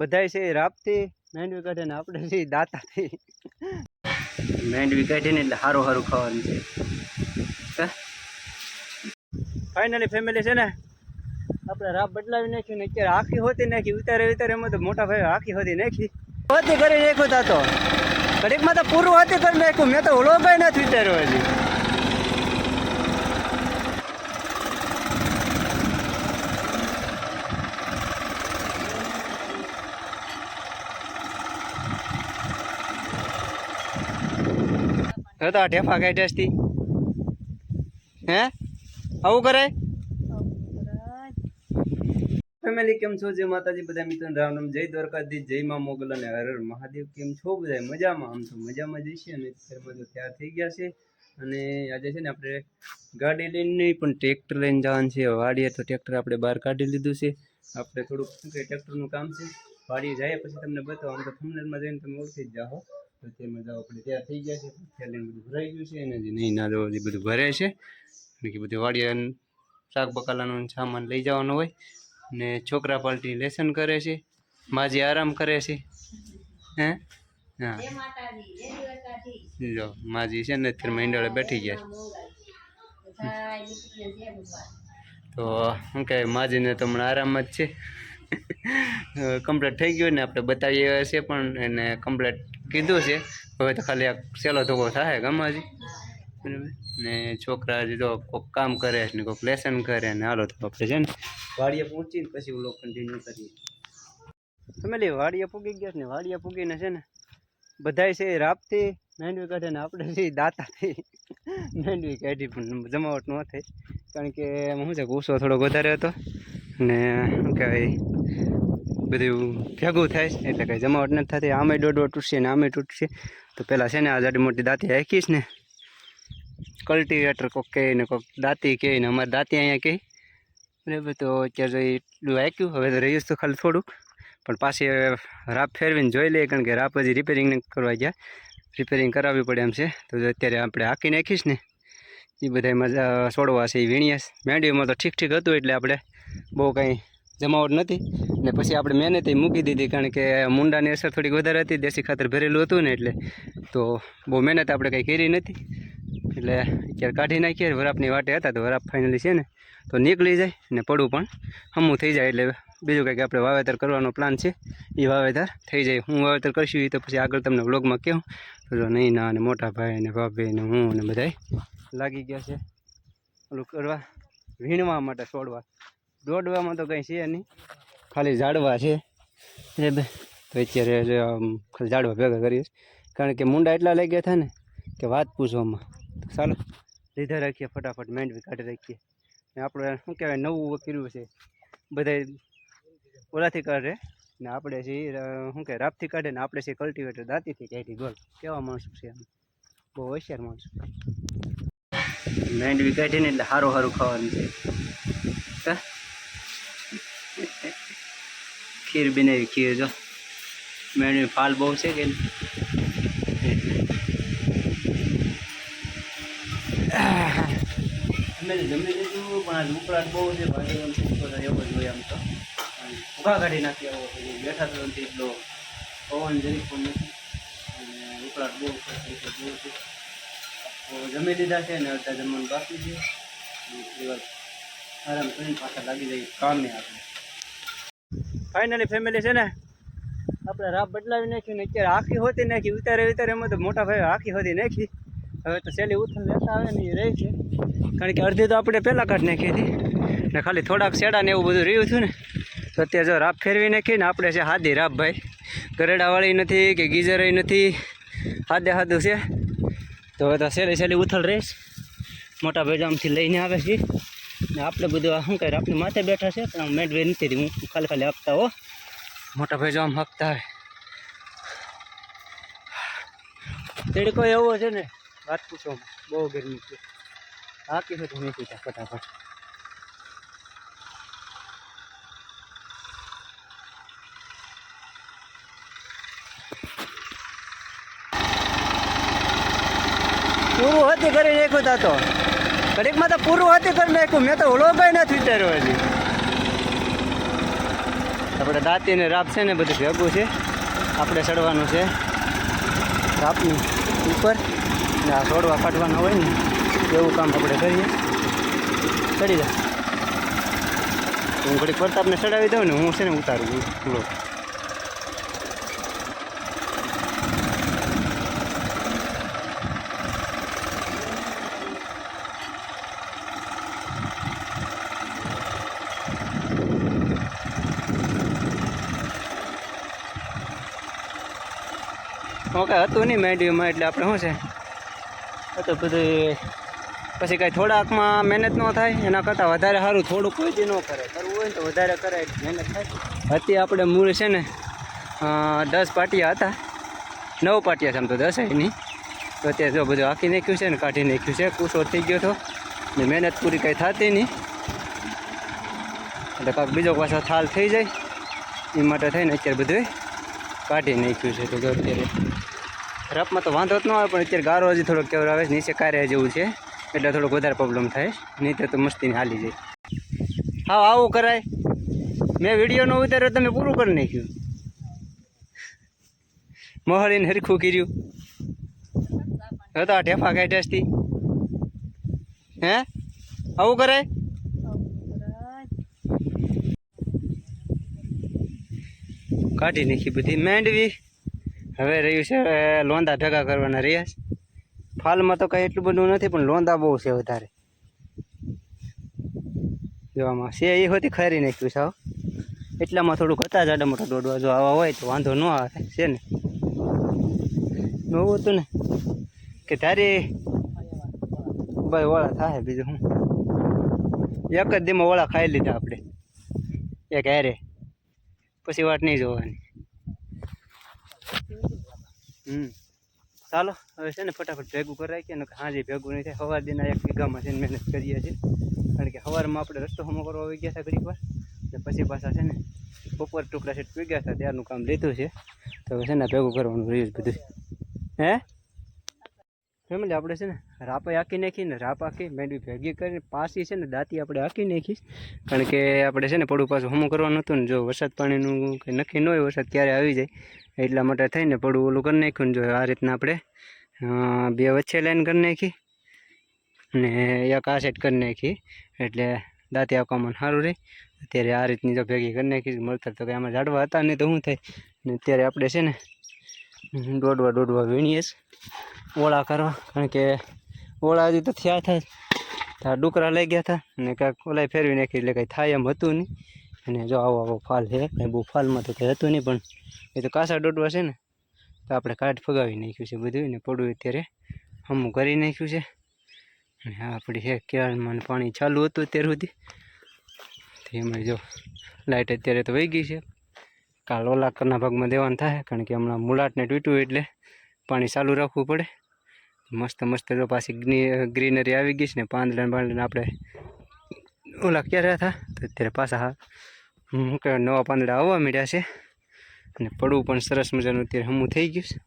બધાય છે રાપથી મેંડવી કાઢે ને આપણે છે દાતાથી. માંડવી કાઢીને એટલે સારું સારું ખાવાનું છે. ફાઇનલી ફેમિલી છે ને આપણે રાપ બદલાવી નાખ્યું ને અત્યારે આખી હોતી નાખી ઉતારે ઉતારે એમાં તો મોટા ભાઈ આખી હોતી નાખી. હોતી કરી નાખ્યું તા તો. ઘડીકમાં તો પૂરું હતી કરી નાખ્યું મેં તો ઓલોગાય નથી ઉતાર્યો હજી. તો આ ઢેફા કાઢ્યા હે? આવું કરે? ફેમિલી કેમ છો? જય માતાજી બધા મિત્રો રામ રામ. જય દ્વારકાધી જય માં મોગલ અને હર હર મહાદેવ. કેમ છો બધા? મજામાં? આમ તો મજામાં જઈશે અને અત્યારમાં તો તૈયાર થઈ ગયા છે. અને આજે છે ને આપણે ગાડી લઈને નહીં, પણ ટ્રેક્ટર લઈને જવાનું છે. વાડીએ તો ટ્રેક્ટર આપણે બહાર કાઢી લીધું છે. આપણે થોડુંક શું કે ટ્રેક્ટરનું કામ છે. વાડીએ જાય પછી તમને બતાવો. આમ તો થંબનેલમાં જઈને તમે ઓળખી જ જાઓ. તો તેમાં જાઓ આપણે ત્યાં થઈ ગયા છે. થેલીને બધું ભરાઈ ગયું છે અને જે નહીં ના દો બધું ભરે છે. અને કે બધું વાડીએ શાક બકાલાનો સામાન લઈ જવાનું હોય ને છોકરા પાલટી લેસન કરે છે માજી આરામ કરે છે. હે? હા. જો માજી છે ને અત્યારે મંડળે બેઠી ગયા છે. તો શું કહે માજીને તો હમણાં આરામ જ છે. કમ્પ્લીટ થઈ ગયું ને આપણે બતાવીએ છે પણ એને કમ્પ્લીટ કીધું છે. હવે તો ખાલી આ સેલો ધોકો થાય બરાબર? ને છોકરા જે કોઈક કામ કરે ને કોઈક લેસન કરે ને હાલો તો આપણે છે ને વાડીએ પહોંચીને પછી ઓલો કન્ટિન્યુ કરીએ. તમે લે, વાડીએ પૂગી ગયા છે ને, વાડીએ પૂગીને છે ને બધાય છે રાપથી મેંડવી કાઢે ને આપણે છે દાતાથી મેંડવી કાઢી પણ જમાવટ ન થઈ. કારણ કે હું છે, ગુસ્સો થોડોક વધારે હતો. ને શું કહેવાય, બધું ભેગું થાય છે, એટલે કંઈ જમાવટ નથી થતી. આમે દોડો તૂટશે ને આમે તૂટશે. તો પહેલાં છે ને આ જાડી મોટી દાંતી હાંકીશ ને. કલ્ટિવેટર કોક કહે ને, કોક દાંતી કહે ને, અમારે દાંતી અહીંયા કહે. બરાબર, તો અત્યારે એટલું હાંક્યું. હવે તો રહ્યું તો ખાલી થોડુંક. પણ પાછી હવે રાપ ફેરવીને જોઈ લઈએ, કારણ કે રાપ હજી રિપેરિંગ કરવા ગયા. રિપેરિંગ કરાવવી પડે એમ છે. તો અત્યારે આપણે હાંકી નાખીશ ને. એ બધા મજા છોડવા છે એ વીણીયાસ મેંડીમાં તો ઠીક ઠીક હતું એટલે આપણે બહુ કાંઈ જમાવટ નથી ને પછી આપણે મહેનત મૂકી દીધી, કારણ કે મુંડાની અસર થોડીક વધારે હતી, દેશી ખાતર ભરેલું હતું ને એટલે તો બહુ મહેનત આપણે કંઈ કરી નથી એટલે અત્યારે કાઢી નાખીએ, વરાપની વાટે હતા તો વરાપ ફાઇનલી છે ને, તો નીકળી જાય ને પડવું પણ હમું થઈ જાય. એટલે બીજું કંઈક આપણે વાવેતર કરવાનો પ્લાન છે એ વાવેતર થઈ જાય. હું વાવેતર કરશું એ તો પછી આગળ તમને વ્લોગમાં કહું. નહીં ના અને મોટા ભાઈ અને ભાભી ને હું ને બધાય લાગી ગયા છે. ઓલું કરવા, વીણવા માટે છોડવા દોડવામાં તો કંઈ છે નહીં. ખાલી ઝાડવા છે. એ બે, તો અત્યારે ખાલી ઝાડવા ભેગા કરીએ કારણ કે મુંડા એટલા લઈ ગયા હતા ને કે વાત પૂછવામાં. ચાલો, લીધા રાખીએ ફટાફટ માંડવી કાઢી રાખીએ. ને આપણે શું કહેવાય, નવું કર્યું છે. બધા ઓલાથી કાઢે ને આપણે છે શું કહે રાપથી કાઢે ને આપણે છે કલ્ટિવેટર દાંતીથી કાઢી. ગોલ કેવા માણસો છે બહુ હોશિયાર માણસો. માંડવી કાઢીને એટલે સારું સારું ખાવાનું છે. ખીર બનાવી, ખીર જો. મેંડવી ફાલ બહુ છે કે જમી લીધું, પણ આજ ઉકળાટ બહુ છે, ભાઈ એવો જ હોય આમ તો. ઊભા કાઢી નાખી આવો બેઠા તો એટલો. પવન જરીક પણ નથી. અને ઉકળાટ બહુ છે. જમી લીધા છે ને અડધા જમવાનું બાકી છે. દિવસ આરામ કરીને પાછા લાગી જાય કામે આપણે. ફાઇનલી ફેમિલી છે ને? આપણે રાપ બદલાવી નાખી ને અત્યારે આખી હોતી નાખી, ઉતારે ઉતારે એમાં તો મોટા ભાઈ આખી હોતી નાખી. હવે તો સહેલી ઉથલ લેતા આવે ને એ રહી છે. કારણ કે અડધી તો આપણે પહેલાં કાઢી નાખી હતી. ને ખાલી થોડાક શેડા ને એવું બધું રહ્યું હતું ને. તો અત્યારે જો રાપ ફેરવી નાખી ને આપણે છે હાદી રાપ ભાઈ ગરેડાવાળી નથી કે ગીઝરય નથી. હાદે હાદું છે. તો હવે તો સેલી સેલી ઉથલ રહીશ મોટા ભાઈ લઈને આવે છે. ને આપણે બધું શું કરે આપણે માથે બેઠા છે, પણ મેળવી નથી હું ખાલી ખાલી આપતા હો. મોટા ભાઈ આપતા હોય. તડકો એવો છે ને, વાત પૂછો બહુ ગરમી છે. હાકી છે નથી ફટાફટ. પૂરું હતી કરી નાખ્યું તા તો. ઘડીકમાં તો પૂરું હતી કરી નાખ્યું. મેં તો ઓલો કઈ નથી વિચાર્યો હજી. આપણે દાંતી ને રાપ છે ને બધું ભેગું છે. આપણે ચડવાનું છે. રાપની ઉપર. ને આ છોડવા કાઢવાના હોય ને, એવું કામ આપણે કરીએ. ચડી જાય હું ઘડીક પ્રતાપને ચડાવી દઉં ને હું છે ને ઉતારું પૂરો ઓકે હતું નહીં મેડિયમમાં એટલે આપણે શું છે? હતું બધું પછી કાંઈ થોડાકમાં મહેનત ન થાય, એના કરતાં વધારે સારું થોડુંક કોઈ દી ન કરે. કરવું હોય ને તો વધારે કરે મહેનત થાય. હતી આપણે મૂળ છે ને દસ પાટિયા હતા. નવ પાટિયા છે આમ તો દસ નહીં તો અત્યારે જો બધું આખી નાખ્યું છે ને, કાઢી નાખ્યું છે કૂસો થઈ ગયો હતો ને મહેનત પૂરી કાંઈ થતી નહીં. એટલે કાંઈક બીજો પાછો થાલ થઈ જાય. એ માટે થઈને અત્યારે બધું કાઢી નાખ્યું છે. તો અત્યારે રફમાં તો વાંધો જ ન આવે, પણ અત્યારે ગારો હજી થોડોક કેવર આવે છે. નીચે કાર્ય જેવું છે, એટલે થોડોક વધારે પ્રોબ્લેમ થાય નહીં તો મસ્તીને હાલી જાય. હા આવું કરાય. મેં વિડીયોનો ઉતાર્યો, તમે પૂરું કરી નાખ્યું. મોહળીને હરખું કર્યું. હતા ઢેફા કાઢ્યાસથી હે? આવું કરાય? કાઢી નાખી બધી. માંડવી. હવે રહ્યું છે લોંદા ભેગા કરવાના રહ્યા છે. ફાલમાં તો કાંઈ એટલું બધું નથી, પણ લોંદા બહુ છે વધારે. જોવામાં છે, એ હોતી ખરી નાખ્યું સાવ એટલામાં થોડુંક હતા જાડા મોટા દોડવા જો આવા હોય, તો વાંધો ન આવે, છે ને. નવું હતું ને, કે તારી ભાઈ ઓળા થાય બીજું હું એક જ દીમાં વળા ખાઈ લીધા આપણે. એક હારે. પછી વાત નહીં જોવાની. હમ. ચાલો, હવે છે ને ફટાફટ ભેગું કરાય કે હાજી ભેગું નહીં થાય. સવાર દિના એક વીઘામાં છે ને મહેનત કરીએ છીએ. કારણ કે સવારમાં આપણે રસ્તો હમો કરવા આવી ગયા હતા ઘડીક વાર. ને પછી પાછા છે ને બપોર ટુકડા સેટ પી ગયા હતા, ત્યારનું કામ લીધું છે. તો હવે છે ને ભેગું કરવાનું રહ્યું બધું. હે? ફેમિલી આપણે છે ને રાપા આખી નાખીને રાપ આખી મેંડવી ભેગી કરીને પાછી છે ને દાંતી આપણે આખી નાખીશ કારણ કે આપણે છે ને પડું પાછું હમું કરવાનું હતું ને જો વરસાદ પાણીનું કંઈ નક્કી ન હોય, વરસાદ ક્યારે આવી જાય એટલા માટે થઈને પડું ઓલું કરી નાખ્યું ને જો આ રીતના આપણે બે વચ્ચે લાઈન કરી નાખી ને એક આ સેટ કરી નાખી. એટલે દાંતી આંકવામાં સારું રહે અત્યારે આ રીતની જો ભેગી કરી નાખી મળતર તો કંઈ આમાં ઝાડવા હતા નહીં તો શું થાય? ને અત્યારે આપણે છે ને દોડવા દોડવા વીણીએ ઓળા કરવા. કારણ કે ઓળા હજી તો થયા હતા ડુકરા લઈ ગયા હતા અને કાંઈક ઓલાય ફેરવી નાખી. એટલે કંઈ થાય એમ હતું નહીં. અને જો આવો આવો ફાલ છે, કંઈ બહુ ફાલમાં તો કંઈ હતું નહીં, પણ એ તો કાસા દોડવા છે ને, તો આપણે કાઢ ફગાવી નાખ્યું છે બધું ને પડવું અત્યારે હમું કરી નાખ્યું છે. અને આ આપણી છે કેળમાં પાણી ચાલુ હતું અત્યાર સુધી. એમાં જો લાઇટ અત્યારે તો વહી ગઈ છે. કાલ ઓલા કરના ભાગમાં દેવાનું થાય, કારણ કે હમણાં મુલાટને તૂટ્યું એટલે પાણી ચાલુ રાખવું પડે. મસ્ત મસ્ત જો પાછી ગ્રીનરી આવી ગઈ છે ને પાંદડા ને પાંદડા આપણે ઓલા ક્યારે હતા, તો અત્યારે પાછા હું કે નવા પાંદડા આવવા મળ્યા છે. અને પડવું પણ સરસ મજાનું અત્યારે હમું થઈ ગયું છે.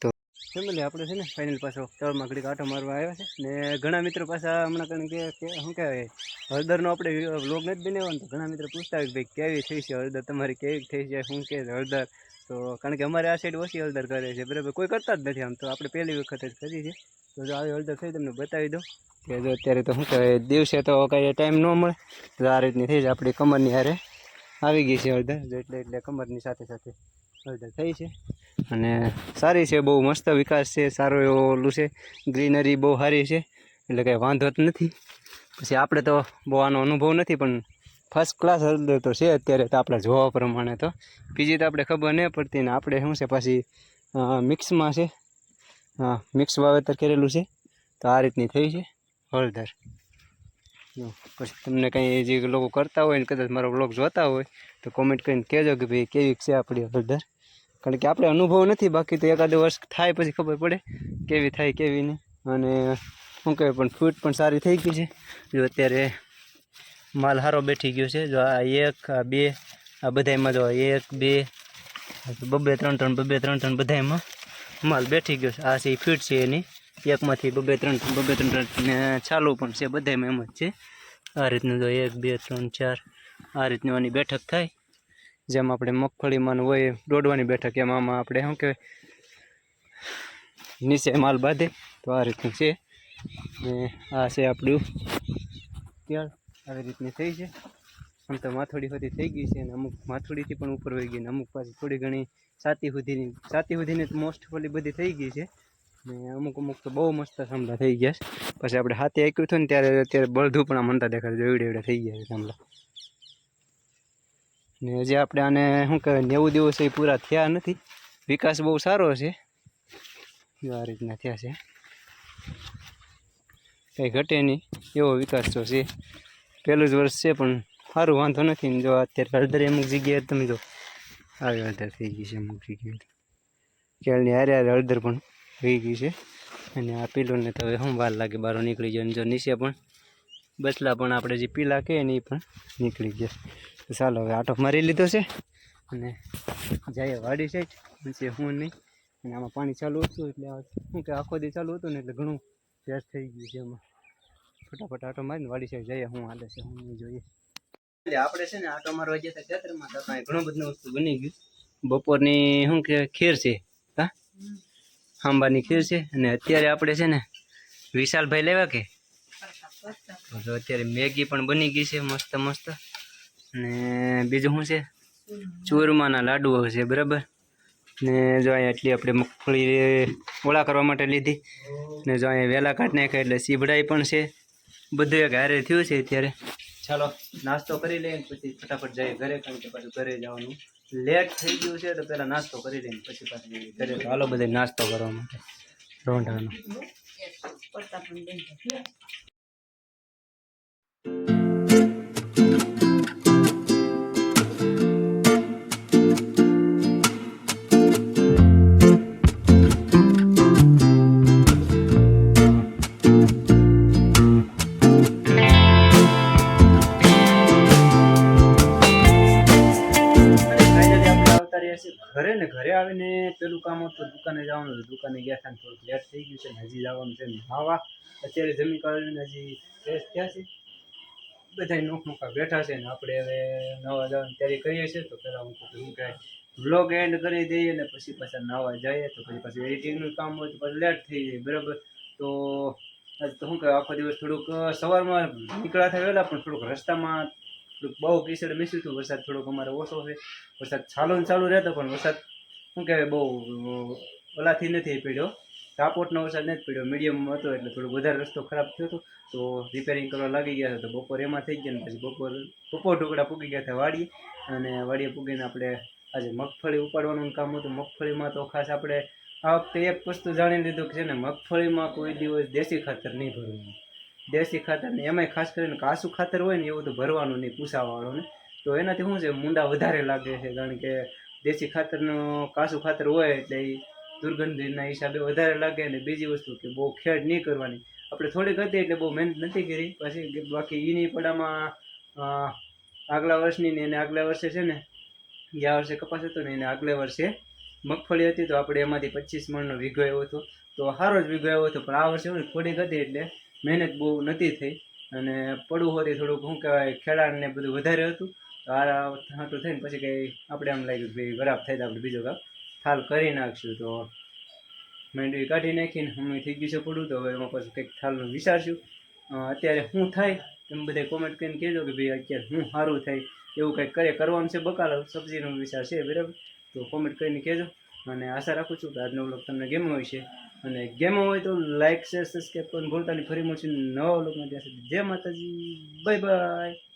તો ફેમિલી, આપણે છે ને ફાઇનલ પાછો તળમાં ઘડીક આટો મારવા આવ્યા છે. ને ઘણા મિત્રો પાછા હમણાં કારણ કે શું કહેવાય, હળદરનો આપણે વ્લોગ નથી બનાવવાનો, તો ઘણા મિત્રો પૂછતા હોય ભાઈ કેવી થઈ છે હળદર, તમારી કેવી થઈ છે, શું કે હળદર? તો કારણ કે અમારે આ સાઈડ ઓછી હળદર કરે છે, બરાબર? કોઈ કરતા જ નથી આમ તો, આપણે પહેલી વખત જ કરી છે. તો જો આવી હળદર થઈ તમને બતાવી દઉં. કે જો અત્યારે તો શું કહેવાય, દિવસે તો કાંઈ ટાઈમ ન મળે. તો આ રીતની થઈ જાય આપણી કમરની હારે. આવી ગઈ છે હળદર એટલે એટલે કમરની સાથે સાથે હળદર થઈ છે. અને સારી છે, બહુ મસ્ત વિકાસ છે, સારો એવો ઓલું છે, ગ્રીનરી બહુ સારી છે, એટલે કંઈ વાંધો જ નથી. પછી આપણે તો બહુ આનો અનુભવ નથી, પણ ફર્સ્ટ ક્લાસ હળદર તો છે અત્યારે તો આપણા જોવા પ્રમાણે તો. બીજી તો આપણે ખબર નહીં પડતી ને આપણે શું છે, પાછી મિક્સમાં છે. હા, મિક્સ વાવેતર કરેલું છે. તો આ રીતની થઈ છે હળદર. પછી તમને કંઈ જે લોકો કરતા હોય ને કદાચ મારો બ્લોગ જોતા હોય, તો કોમેન્ટ કરીને કહેજો કે ભાઈ કેવી છે આપણી હળદર. કારણ કે આપણે અનુભવ નથી, બાકી તો એકાદ વર્ષ થાય પછી ખબર પડે કેવી થાય, કેવી નહીં. અને શું કહેવાય, પણ ફૂટ પણ સારી થઈ ગઈ છે. જો અત્યારે માલ સારો બેઠી ગયો છે. જો આ એક, આ બે, આ બધામાં જો એક, બે બબે ત્રણ ત્રણ, બબે ત્રણ ત્રણ બધાયમાં માલ બેઠી ગયો છે. આ છે ફીટ છે એની. એકમાંથી બબે ત્રણ બબે ત્રણ ત્રણ, ને ચાલુ પણ છે બધામાં એમ જ છે. આ રીતનું જો એક, બે, ત્રણ, ચાર, આ રીતનું આની બેઠક થાય. જેમ આપણે મગફળીમાં હોય, દોડવાની બેઠક, એમ આમાં આપણે શું કહેવાય? નીચે માલ બાંધે, તો આ રીતનું છે. ને આ છે આપણું કેળ. આવી રીતની થઈ છે. આમ તો માથોડી સુધી થઈ ગઈ છે, અને અમુક માથોડીથી પણ ઉપર વહી ગઈ ને અમુક પાછી થોડી ઘણી સાતી સુધીની સાતી સુધીની મોસ્ટ ઓફલી બધી થઈ ગઈ છે. ને અમુક અમુક તો બહુ મસ્ત થાંભલા થઈ ગયા છે. પછી આપણે હાથે આક્યું હતું ને ત્યારે અત્યારે બળધું પણ મનતા દેખાડે એવડે એવડે થઈ ગયા છે થાંભલા ને હજી આપણે આને શું કહેવાય, નેવું દિવસ એ પૂરા થયા નથી. વિકાસ બહુ સારો છે. આ રીતના થયા છે. કંઈ ઘટે નહીં. એવો વિકાસ તો છે. પહેલું જ વર્ષ છે, પણ સારું વાંધો નથી જો અત્યારે હળદર અમુક જગ્યાએ તમે જો. આવી હળદર થઈ ગઈ છે અમુક જગ્યાએ. કેળની હારે હારે હળદર પણ થઈ ગઈ છે. અને આ પીલોને તો હવે હું વાર લાગે બહાર નીકળી જાય અને જો નીચે પણ બસલા પણ આપણે જે પીલા કહે ને એ પણ નીકળી ગયા. ચાલો હવે આટો મારી લીધો છે. અને જાય વાડી છે નીચે હું નહીં. અને આમાં પાણી ચાલુ હતું એટલે શું કે આખો દી ચાલુ હતું ને એટલે ઘણું વ્યસ્ત થઈ ગયું છે એમાં. ફટાફટ આટો મારીને વાડી સાઈડ જઈએ. હું હાલે છે, હું નહીં જોઈએ. એટલે આપણે છે ને આટો મારવા હતા ખેતરમાં. તો કાંઈ ઘણું બધું વસ્તુ બની ગયું. બપોરની શું કે ખીર છે, હા? આંબાની ખીર છે અને અત્યારે આપણે છે ને વિશાલભાઈ લેવા કે? તો અત્યારે મેગી પણ બની ગઈ છે મસ્ત મસ્ત. અને બીજું શું છે? ચૂરમાના લાડુઓ છે, બરાબર? ને જો અહીંયા એટલી આપણે મગફળી ઓળા કરવા માટે લીધી. ને જો અહીંયા વેલા કાઢ નાખ્યા એટલે સીભડાઈ પણ છે. બધું એક હારે થયું છે અત્યારે. ચાલો, નાસ્તો કરી લઈએ પછી ફટાફટ જઈએ ઘરે, કારણ કે પાછું ઘરે જવાનું. લેટ થઈ ગયું છે તો પહેલાં નાસ્તો કરી લઈએ પછી પાછી ઘરે હાલો બધા નાસ્તો કરવા માટે. રોંઢાનો. પેલું કામ હતું દુકાને જવાનું હતું. દુકાને ગયા હતા થોડુંક લેટ થઈ ગયું છે ને હજી જવાનું છે ને નાવા અત્યારે જમી કાઢીને હજી ફ્રેશ થયા છે. બધા નોખ નોખા બેઠા છે ને આપણે હવે નવા જવાની તૈયારી કરીએ છીએ તો પહેલાં હું શું કહેવાય બ્લોગ એન્ડ કરી દઈએ ને પછી પાછા નવા જઈએ તો પછી પાછું એડિટિંગનું કામ હોય તો પછી લેટ થઈ જાય, બરાબર? તો આજ તો શું કહેવાય આખો દિવસ થોડુંક સવારમાં નીકળ્યા થાય વહેલા, પણ થોડુંક રસ્તામાં થોડુંક બહુ કિચડ મિસ્યું હતું. વરસાદ થોડોક અમારે ઓછો છે. વરસાદ ચાલુ ને ચાલુ રહેતો, પણ વરસાદ શું કહેવાય, બહુ ઓલાથી નથી પડ્યો. કાપોટનો વરસાદ નથી પડ્યો. મીડિયમ હતો એટલે થોડું વધારે રસ્તો ખરાબ થયો હતો. તો રિપેરિંગ કરવા લાગી ગયા હતા. તો બપોર એમાં થઈ ગયા ને પછી બપોર બપોર ટુકડા પૂગી ગયા હતા વાડીએ. અને વાડીએ પૂગીને આપણે આજે મગફળી ઉપાડવાનું કામ હતું. મગફળીમાં તો ખાસ આપણે આ વખતે એક વસ્તુ જાણી લીધું કે છે ને, મગફળીમાં કોઈ દિવસ દેશી ખાતર નહીં ભરવાનું દેશી ખાતર ને એમાંય ખાસ કરીને કાસું ખાતર હોય ને એવું તો ભરવાનું નહીં પૂસાવાળું ને તો એનાથી શું છે, મુંડા વધારે લાગે છે. કારણ કે દેશી ખાતરનું કાસું ખાતર હોય એટલે એ દુર્ગંધના હિસાબે વધારે લાગે અને બીજી વસ્તુ કે બહુ ખેડ નહીં કરવાની. આપણે થોડીક હતી એટલે બહુ મહેનત નથી કરી. પછી બાકી એની પડામાં આગલા વર્ષની ને એને આગલા વર્ષે છે ને, ગયા વર્ષે કપાસ હતો ને એને આગલે વર્ષે મગફળી હતી, તો આપણે એમાંથી પચીસ મણનો વીઘો આવ્યો હતો. તો સારો જ વીઘો આવ્યો હતો, પણ આ વર્ષે થોડીક હતી એટલે મહેનત બહુ નથી થઈ. અને પડવું હોતી થોડુંક, શું કહેવાય ખેડાણ ને બધું વધારે હતું. તો આ હાટું થઈને પછી કંઈ આપણે આમ લાગ્યું કે ભાઈ ખરાબ થાય તો આપણે બીજો કામ થાલ કરી નાખશું તો મેંડવી કાઢી નાખીને હું થઈ ગયું છે પડું તો હવે એમાં પછી કંઈક થાલનું વિચારશું. અત્યારે શું થાય તમે બધા કોમેન્ટ કરીને કહેજો કે ભાઈ અત્યારે શું સારું થાય, એવું કંઈક કરે, કરવાનું છે બકાલો સબ્જીનો વિચાર છે બરાબર? તો કોમેન્ટ કરીને કહેજો. અને આશા રાખું છું કે આજનો વ્લોગ તમને ગેમ હોય છે. અને ગેમ હોય તો લાઇક શેર સબસ્ક્રાઈબ કરીને ભૂલતા નહીં. ફરી મળશું નવા વ્લોગમાં ત્યાં સુધી જય માતાજી. Bye bye